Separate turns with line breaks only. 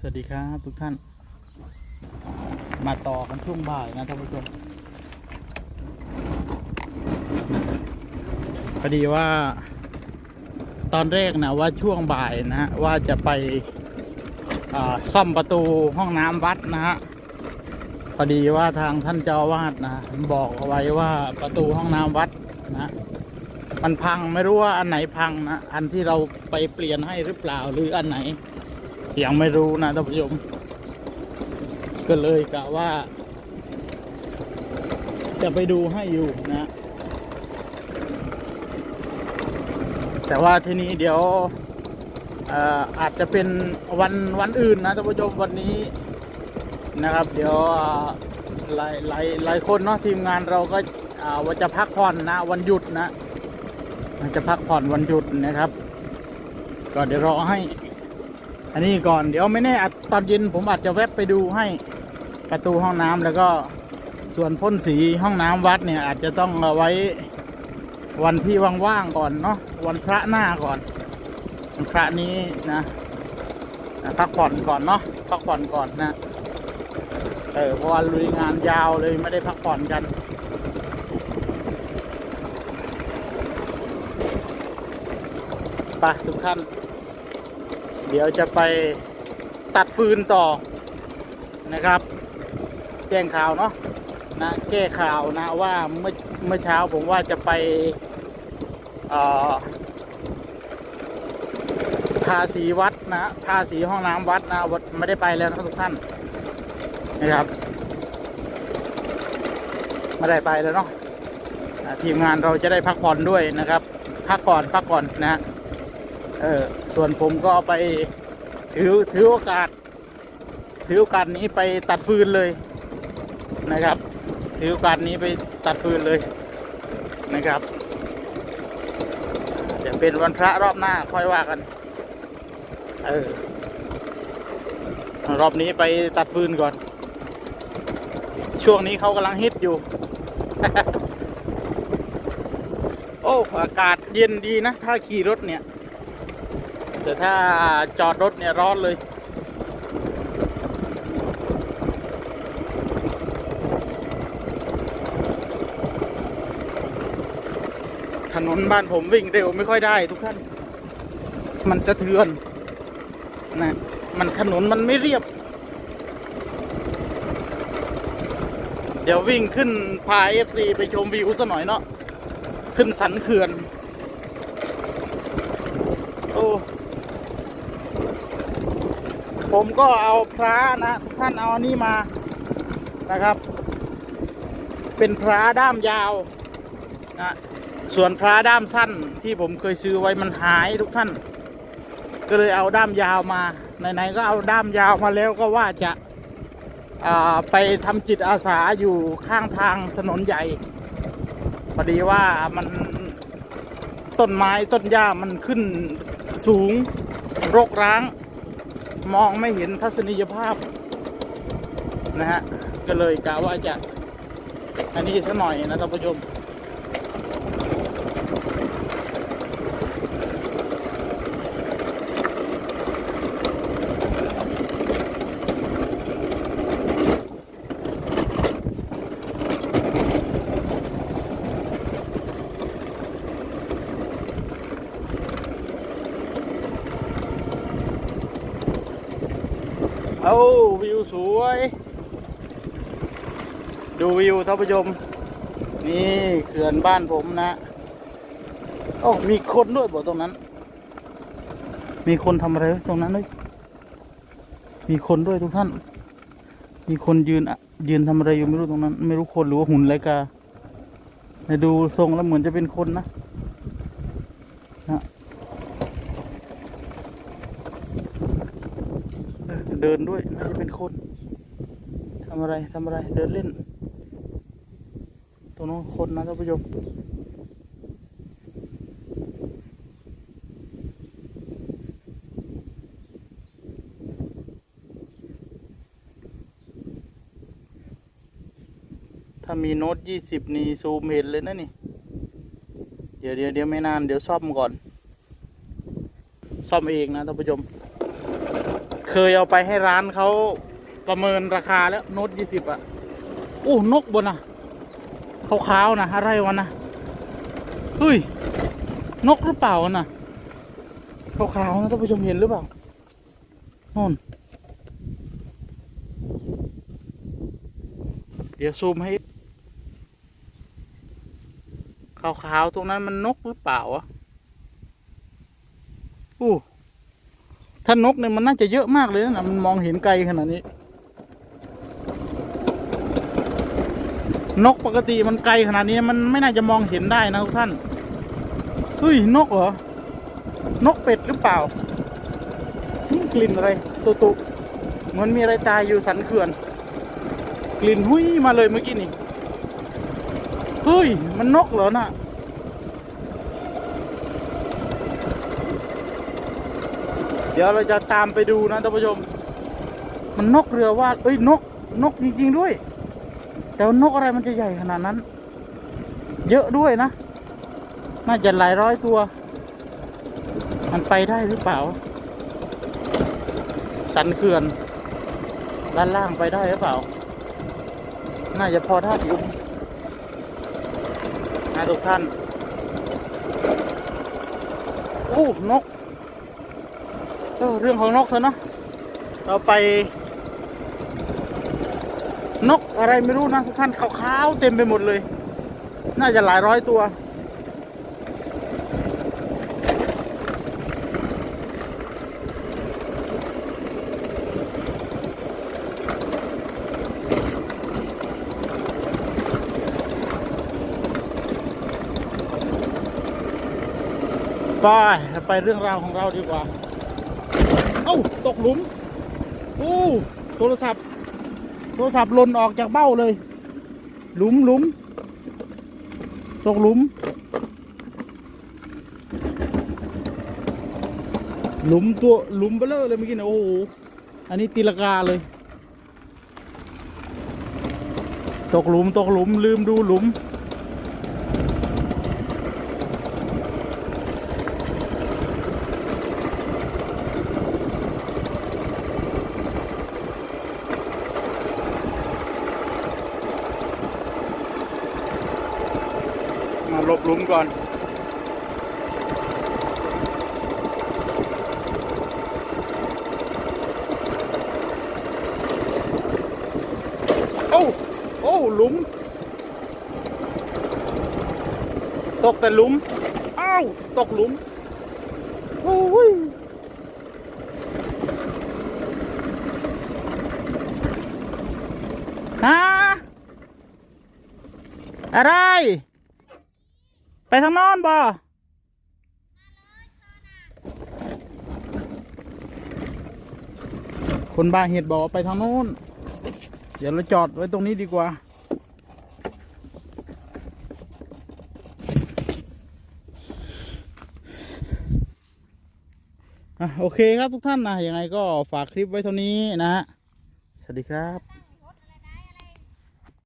สวัสดีครับทุกท่าน มาต่อกันช่วงบ่ายนะท่านผู้ชมพอดีว่า ตอนแรกนะว่าช่วงบ่ายนะฮะว่าจะไปซ่อมประตูห้องน้ำวัดนะฮะพอดีว่าทางท่านเจ้าอวาสนะบอกเอาไว้ว่าประตูห้องน้ำวัดนะมันพังไม่รู้ว่าอันไหนพังนะอันที่เราไปเปลี่ยนให้หรือเปล่าหรืออันไหน ยังไม่รู้นะท่านผู้ชมก็เลยกะว่า จะไปดูให้อยู่นะ แต่ว่าทีนี้เดี๋ยวเอ่อาจจะเป็นวันวันอื่นนะท่านผู้ชมวันนี้นะครับ เดี๋ยวหลายหลายหลายคนเนาะทีมงานเราก็อาว่าจะพักผ่อนนะวันหยุดนะจะพักผ่อนวันหยุดนะครับ ก็เดี๋ยวรอให้ อันนี้ก่อนเดี๋ยวไม่แน่อาจตอนเย็นผมอาจจะแวบไปดูให้ประตูห้องน้ำแล้วก็ส่วนพ่นสีห้องน้ำวัดเนี่ย อาจจะต้องเอาไว้วันที่ว่างๆก่อนเนาะวันพระหน้าก่อนวันพระนี้นะพักผ่อนก่อนเนาะพักผ่อนก่อนนะเออพราะว่าลุยงานยาวเลยไม่ได้พักผ่อนกันไปทุกท่าน เดี๋ยวจะไปตัดฟืนต่อนะครับ แจ้งข่าวเนาะนะแก้ข่าวนะว่าเมื่อเมื่อเช้าผมว่าจะไปทาสีวัดนะทาสีห้องน้ำวัดนะวัดไม่ได้ไปแล้วนะทุกท่านนะครับไม่ได้ไปแล้วเนาะทีมงานเราจะได้พักผ่อนด้วยนะครับ พักก่อนพักก่อนนะฮะ เออส่วนผมก็ไปถือถือโอกาส ถือโอกาสนี้ไปตัดฟืนเลยนะครับ ถือโอกาสนี้ไปตัดฟืนเลยนะครับเดี๋ยวเป็นวันพระรอบหน้าค่อยว่ากัน เออ รอบนี้ไปตัดฟืนก่อน ช่วงนี้เขากำลังฮิตอยู่ โอ้ อากาศเย็นดีนะ ถ้าขี่รถเนี่ย แต่ถ้าจอดรถเนี่ยร้อนเลย ถนนบ้านผมวิ่งเร็วไม่ค่อยได้ทุกท่าน มันจะเทือนนะมันถนนมันไม่เรียบ เดี๋ยววิ่งขึ้นพาเอฟซีไปชมวิวซะหน่อยเนาะขึ้นสันเขื่อน โอ้ ผมก็เอาพระนะทุกท่านเอาอันนี้มานะครับ เป็นพระด้ามยาวนะส่วนพระด้ามสั้นที่ผมเคยซื้อไว้มันหายทุกท่าน ก็เลยเอาด้ามยาวมาไหนๆก็เอาด้ามยาวมาแล้วก็ว่าจะาไปทำจิตอาสาอยู่ข้างทางถนนใหญ่พอดีว่ามันต้นไม้ต้นหญ้ามันขึ้นสูงรกร้าง มองไม่เห็นทัศนียภาพนะฮะก็เลยกะว่าจะอันนี้สัหน่อยนะท่านผู้ชม เอาวิวสวย ดูวิวท่านผู้ชม นี่เขื่อนบ้านผมนะโอ้มีคนด้วยบ่ตรงนั้น มีคนทำอะไรตรงนั้นด้วยมีคนด้วยทุกท่าน มีคนยืนอะยืนทำอะไรอยู่ไม่รู้ตรงนั้น ไม่รู้คนหรือว่าหุ่นไรกาแต่ดูทรงแล้วเหมือนจะเป็นคนนะนะ เดินด้วยน่าจะเป็นคนทำอะไรทำอะไรเดินเล่น ตรงนู้นคนนะท่านผู้ชมถ้ามีโน้ตยี่สิบนี่ซูมเห็นเลยนะนี่ เดี๋ยวเดี๋ยวเดี๋ยวไม่นาน เดี๋ยวซ่อมก่อน ซ่อมเองนะท่านผู้ชม เคยเอาไปให้ร้านเขาประเมินราคาแล้วโน้ตยี่สิบอะโอ้นกบนอะขาวๆนะอะไรวะนะเฮ้ย นกหรือเปล่าน่ะขาวๆนะท่านผู้ชมเห็นหรือเปล่าโน่นเดี๋ยวซูมให้ขาวๆตรงนั้นมันนกหรือเปล่าอะอู้ ถ้านกเนี่ยมันน่าจะเยอะมากเลยนะมันมองเห็นไกลขนาดนี้ นกปกติมันไกลขนาดนี้มันไม่น่าจะมองเห็นได้นะทุกท่านเฮ้ยนกเหรอนกเป็ดหรือเปล่านี่กลิ่นอะไรตุตุเหมือนมีอะไรตายอยู่สันเขื่อน กลิ่นหุ้ยมาเลยเมื่อกี้นี่เฮ้ยมันนกเหรอน่ะ เดี๋ยวเราจะตามไปดูนะท่านผู้ชม มันนกเรือว่าเอ้ยนกนกจริง ๆด้วย แต่นกอะไรมันจะใหญ่ขนาดนั้น เยอะด้วยนะ น่าจะหลายร้อยตัว มันไปได้หรือเปล่า สันเขื่อนด้านล่างไปได้หรือเปล่า น่าจะพอได้อยู่นะทุกท่าน โอ้ นก เรื่องของนกเถอะเนะเราไป นกอะไรไม่รู้นะทุกท่านขาวๆเต็มไปหมดเลย น่าจะหลายร้อยตัว ไปไปเรื่องราวของเราดีกว่า เอ้าตกหลุมโอ้โทรศัพท์ โทรศัพท์หล่นออกจากเบ้าเลย หลุมหลุมตกหลุม หลุมตัวหลุมเบลเลอร์เลยเมื่อกี้นี่ยโอ้โหอันนี้ตีลกาเลย ตกหลุมตกหลุมลืมดูหลุม หลบหลุมก่อน โอ้ โอ้ หลุม ตกแต่หลุม อ้าว ตกหลุม โอ้ยฮะอะไร ไปทางนอนบ่คนบ้าเห็ดบอกว่าไปทางโน้น เดี๋ยวเราจอดไว้ตรงนี้ดีกว่าอโอเคครับทุกท่านนะยังไงก็ฝากคลิปไว้เท่านี้นะฮะ สวัสดีครับ